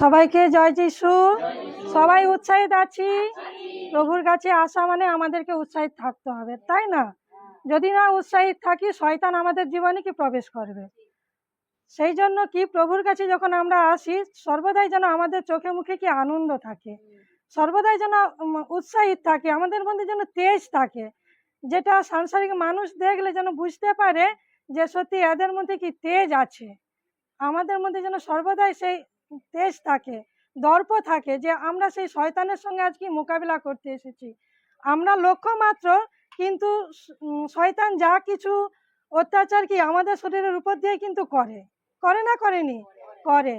সবাইকে জয় যিশু। সবাই উৎসাহিত আছি। প্রভুর কাছে আসা মানে আমাদেরকে উৎসাহিত থাকতে হবে, তাই না? যদি না উৎসাহিত থাকি, শয়তান আমাদের জীবনে কি প্রবেশ করবে? সেই জন্য কি প্রভুর কাছে যখন আমরা আসি, সর্বদাই যেন আমাদের চোখে মুখে কি আনন্দ থাকে। সর্বদাই যেন উৎসাহিত থাকে, আমাদের মধ্যে যেন তেজ থাকে। যেটা সাংসারিক মানুষ দেখলে যেন বুঝতে পারে যে সত্যি এদের মধ্যে কি তেজ আছে। আমাদের মধ্যে যেন সর্বদাই সেই তেজ থাকে, দর্প থাকে যে আমরা সেই শয়তানের সঙ্গে আজকে মোকাবিলা করতে এসেছি। আমরা লক্ষ্য মাত্র কিন্তু শয়তান যা কিছু অত্যাচার কি আমাদের শরীরের উপর দিয়ে কিন্তু করে। করে না করেনি? করে।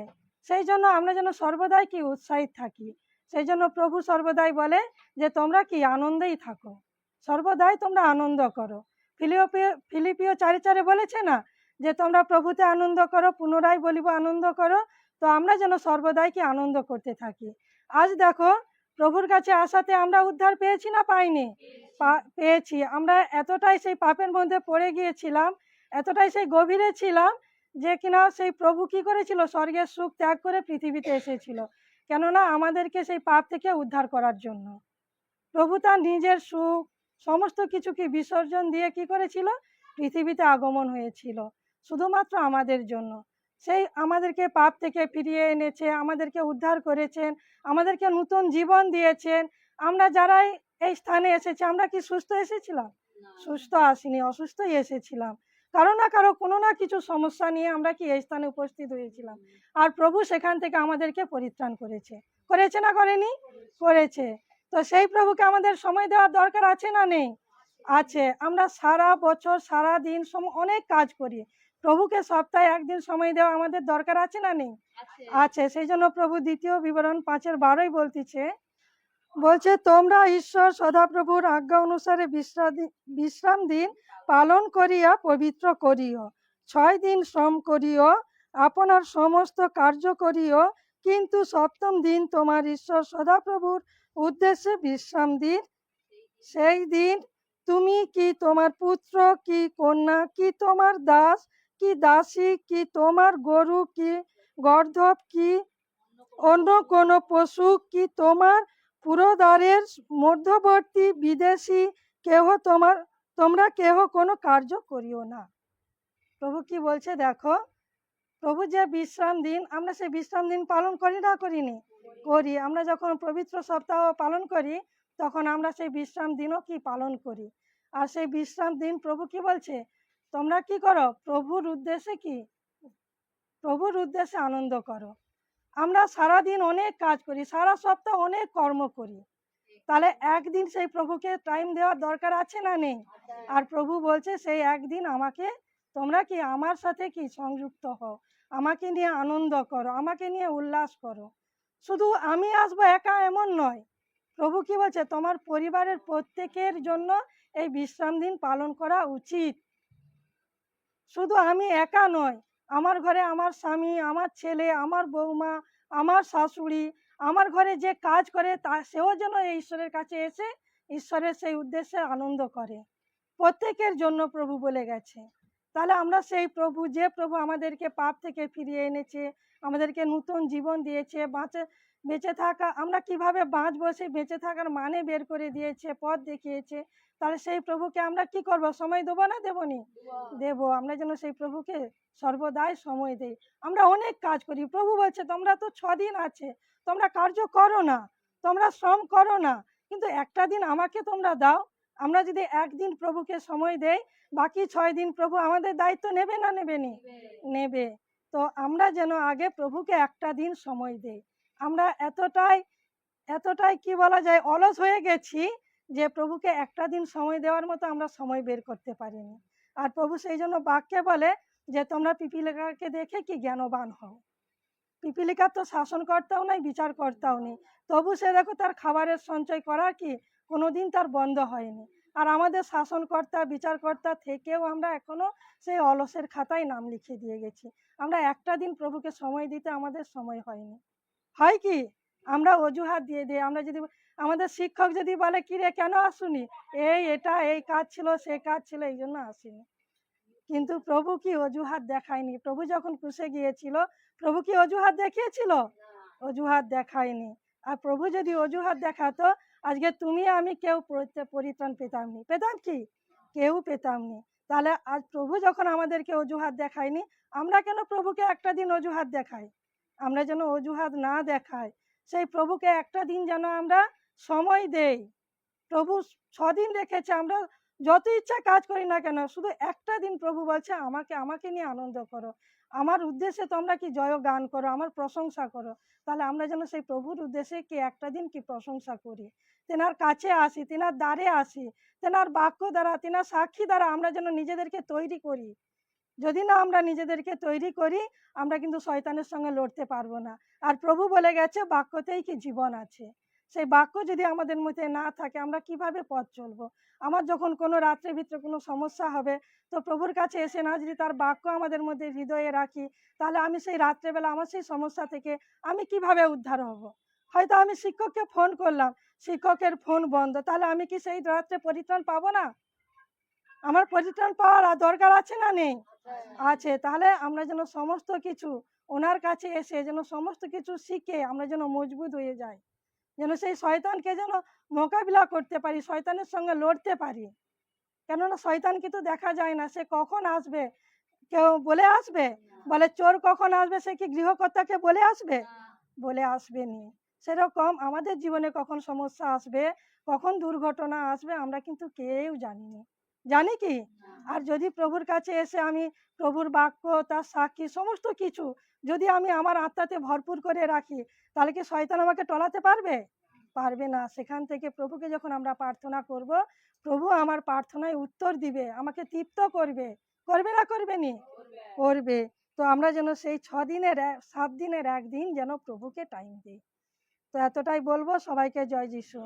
সেই জন্য আমরা যেন সর্বদাই কি উৎসাহিত থাকি। সেই জন্য প্রভু সর্বদাই বলে যে তোমরা কি আনন্দেই থাকো। সর্বদাই তোমরা আনন্দ করো। ফিলিপিও ফিলিপিও চারি চারে বলেছে না যে তোমরা প্রভুতে আনন্দ করো, পুনরায় বলিব আনন্দ করো তো আমরা যেন সর্বদাই কি আনন্দ করতে থাকি। আজ দেখো, প্রভুর কাছে আসাতে আমরা উদ্ধার পেয়েছি না পাইনি? পেয়েছি। আমরা এতটাই সেই পাপের মধ্যে পড়ে গিয়েছিলাম, এতটাই সেই গভীরে ছিলাম যে কিনা সেই প্রভু কি করেছিল? স্বর্গের সুখ ত্যাগ করে পৃথিবীতে এসেছিল। কেননা আমাদেরকে সেই পাপ থেকে উদ্ধার করার জন্য। প্রভু তার নিজের সুখ, সমস্ত কিছুকে বিসর্জন দিয়ে কি করেছিল? পৃথিবীতে আগমন হয়েছিল। শুধুমাত্র আমাদের জন্য। সেই আমাদেরকে পাপ থেকে ফিরিয়ে এনেছে আমাদেরকে উদ্ধার করেছেন আমাদেরকে নতুন জীবন দিয়েছেন। আমরা যারাই এই স্থানে এসেছি আমরা কি সুস্থ এসেছিলাম? সুস্থ আসিনি অসুস্থই এসেছিলাম। কারও না কারও কোনো না কিছু সমস্যা নিয়ে আমরা কি এই স্থানে উপস্থিত হয়েছিলাম? আর প্রভু সেখান থেকে আমাদেরকে পরিত্রাণ করেছে। করেছে না করেনি? করেছে। তো সেই প্রভুকে আমাদের সময় দেওয়ার দরকার আছে না নেই? আছে। আমরা সারা বছর সারা দিন সম অনেক কাজ করি। প্রভুকে সপ্তাহে একদিন সময় দেওয়া আমাদের দরকার আছে না নেই? আছে। সেই জন্য প্রভু দ্বিতীয় বিবরণ পাঁচের বারোই বলতেছে বলছে তোমরা ঈশ্বর সদাপ্রভুর আজ্ঞা অনুসারে বিশ্রাম বিশ্রাম দিন পালন করিয়া পবিত্র করিও। ছয় দিন শ্রম করিও আপনার সমস্ত কার্য করিও কিন্তু সপ্তম দিন তোমার ঈশ্বর সদাপ্রভুর উদ্দেশ্যে বিশ্রাম দিন। সেই দিন তুমি কি তোমার পুত্র কি কন্যা কি তোমার দাস কি দাসী, কি তোমার গরু, কি গর্ধব, কি অন্য কোনো পশু, কি তোমার পুরোদারের মধ্যবর্তী বিদেশি কেহ তোমার, তোমরা কেহ কোনো কার্য করিও না। প্রভু কি বলছে দেখো, প্রভু যে বিশ্রাম দিন, আমরা সেই বিশ্রাম দিন পালন করি না করিনি? করি। আমরা যখন পবিত্র সপ্তাহ পালন করি, তখন আমরা সেই বিশ্রাম দিনও কি পালন করি? আর সেই বিশ্রাম দিন প্রভু কি বলছে? তোমরা কি করো? প্রভুর উদ্দেশ্যে কি? প্রভুর উদ্দেশ্যে আনন্দ করো। আমরা সারা দিন অনেক কাজ করি, সারা সপ্তাহ অনেক কর্ম করি। তাহলে একদিন সেই প্রভুকে টাইম দেওয়ার দরকার আছে না নেই? আর প্রভু বলছে, সেই একদিন আমাকে, তোমরা কি আমার সাথে কি সংযুক্ত হও? আমাকে নিয়ে আনন্দ করো, আমাকে নিয়ে উল্লাস করো। শুধু আমি আসব একা এমন নয়। প্রভু কি বলছে? তোমার পরিবারের প্রত্যেকের জন্য এই বিশ্রাম দিন পালন করা উচিত। শুধু আমি একা নয় আমার ঘরে আমার স্বামী, আমার ছেলে, আমার বৌমা, আমার শাশুড়ি, আমার ঘরে যে কাজ করে তা, সেও যেন এই ঈশ্বরের কাছে এসে ঈশ্বরের সেই উদ্দেশ্যে আনন্দ করে। প্রত্যেকের জন্য প্রভু বলে গেছে। তাহলে আমরা সেই প্রভু, যে প্রভু আমাদেরকে পাপ থেকে ফিরিয়ে এনেছে, আমাদেরকে নতুন জীবন দিয়েছে, বাঁচে বেঁচে থাকা আমরা কীভাবে বাঁচবো সেই বেঁচে থাকার মানে বের করে দিয়েছে পথ দেখিয়েছে। তাহলে সেই প্রভুকে আমরা কি করব? সময় দেবো না দেবো নি? দেব। আমরা যেন সেই প্রভুকে সর্বদাই সময় দেই। আমরা অনেক কাজ করি। প্রভু বলছে তোমরা তো দিন আছে তোমরা কার্য করো না তোমরা শ্রম করো না কিন্তু একটা দিন আমাকে তোমরা দাও। আমরা যদি একদিন প্রভুকে সময় দেই বাকি ছয় দিন প্রভু আমাদের দায়িত্ব নেবে না নেবে নি? নেবে। তো আমরা যেন আগে প্রভুকে একটা দিন সময় দেই। আমরা এতটাই এতটাই কি বলা যায়, অলস হয়ে গেছি যে প্রভুকে একটা দিন সময় দেওয়ার মতো আমরা সময় বের করতে পারিনি। আর প্রভু সেই জন্য বাক্যে বলে যে, তোমরা পিপিলিকাকে দেখে কি জ্ঞানবান হও? পিপিলিকার তো শাসনকর্তাও নাই, বিচারকর্তাও নেই। তবু সে দেখো তার খাবারের সঞ্চয় করার কি? কোনোদিন তার বন্ধ হয়নি। আর আমাদের শাসনকর্তা, বিচারকর্তা থেকেও আমরা এখনও সেই অলসের খাতায় নাম লিখে দিয়ে গেছি। আমরা একটা দিন প্রভুকে সময় দিতে আমাদের সময় হয়নি। হয় কি? আমরা অজুহাত দিয়ে দিই। আমরা যদি আমাদের শিক্ষক যদি বলে কি রে কেন আসুনি? এই এটা এই কাজ ছিল সে কাজ ছিল এই জন্য আসিনি। কিন্তু প্রভু কি অজুহাত দেখায়নি? প্রভু যখন ক্রুশে গিয়েছিল প্রভু কি অজুহাত দেখিয়েছিল? অজুহাত দেখায়নি। আর প্রভু যদি অজুহাত দেখাতো আজকে তুমি আমি কেউ পরিত্রাণ পেতাম নি পেতাম কি? কেউ পেতাম নি তাহলে আজ প্রভু যখন আমাদেরকে অজুহাত দেখায়নি আমরা কেন প্রভুকে একটা দিন অজুহাত দেখাই? আমরা যেন অজুহাত না দেখাই। সেই প্রভুকে একটা দিন যেন আমরা সময় দেই। প্রভু ছদিন রেখেছে, আমরা যত ইচ্ছা কাজ করি না কেন, শুধু একটা দিন প্রভু বলছে, আমাকে আমাকে নিয়ে আনন্দ করো। আমার উদ্দেশ্যে তোমরা কি জয় গান করো, আমার প্রশংসা করো। তাহলে আমরা যেন সেই প্রভুর উদ্দেশ্যে কি, একটা দিন কি প্রশংসা করি। তেনার কাছে আসি, তেনার দ্বারে আসি, তেনার বাক্য দ্বারা, তেনার সাক্ষী দ্বারা আমরা যেন নিজেদেরকে তৈরি করি। যদি না আমরা নিজেদেরকে তৈরি করি, আমরা কিন্তু শয়তানের সঙ্গে লড়তে পারব না। আর প্রভু বলে গেছে, বাক্যতেই কি জীবন আছে? সেই বাক্য যদি আমাদের মধ্যে না থাকে, আমরা কীভাবে পথ চলবো? আমার যখন কোনো রাত্রের ভিতরে কোনো সমস্যা হবে, তো প্রভুর কাছে এসে না যদি তার বাক্য আমাদের মধ্যে হৃদয়ে রাখি, তাহলে আমি সেই রাত্রেবেলা আমার সেই সমস্যা থেকে আমি কীভাবে উদ্ধার হব? হয়তো আমি শিক্ষককে ফোন করলাম, শিক্ষকের ফোন বন্ধ, তাহলে আমি কি সেই রাত্রে পরিত্রাণ পাবো না? আমার পরিত্রাণ পাওয়ার দরকার আছে না নেই? আছে তাহলে আমরা যেন সমস্ত কিছু ওনার কাছে এসে যেন সমস্ত কিছু শিখে আমরা যেন মজবুত হয়ে যাই। যেন সেই শয়তানকে যেন মোকাবিলা করতে পারি শয়তানের সঙ্গে লড়তে পারি। কেননা শয়তান কিন্তু দেখা যায় না সে কখন আসবে? কেউ বলে আসবে? বলে চোর কখন আসবে? সে কি গৃহকর্তাকে বলে আসবে? বলে আসবে নি সেরকম আমাদের জীবনে কখন সমস্যা আসবে কখন দুর্ঘটনা আসবে আমরা কিন্তু কেউ জানি না জানি কি? আর যদি প্রভুর কাছে এসে আমি প্রভুর বাক্য তার সাক্ষী সমস্ত কিছু যদি আমি আমার আত্মাতে ভরপুর করে রাখি তাহলে কি শয়তান আমাকে টলাতে পারবে? পারবে না। সেখান থেকে প্রভুকে যখন আমরা প্রার্থনা করব প্রভু আমার প্রার্থনায় উত্তর দিবে আমাকে তৃপ্ত করবে। করবে না করবে নি? করবে। তো আমরা যেন সেই ছ দিনের সাত দিনের একদিন যেন প্রভুকে টাইম দিই। তো এতটাই বলব। সবাইকে জয় যিশু।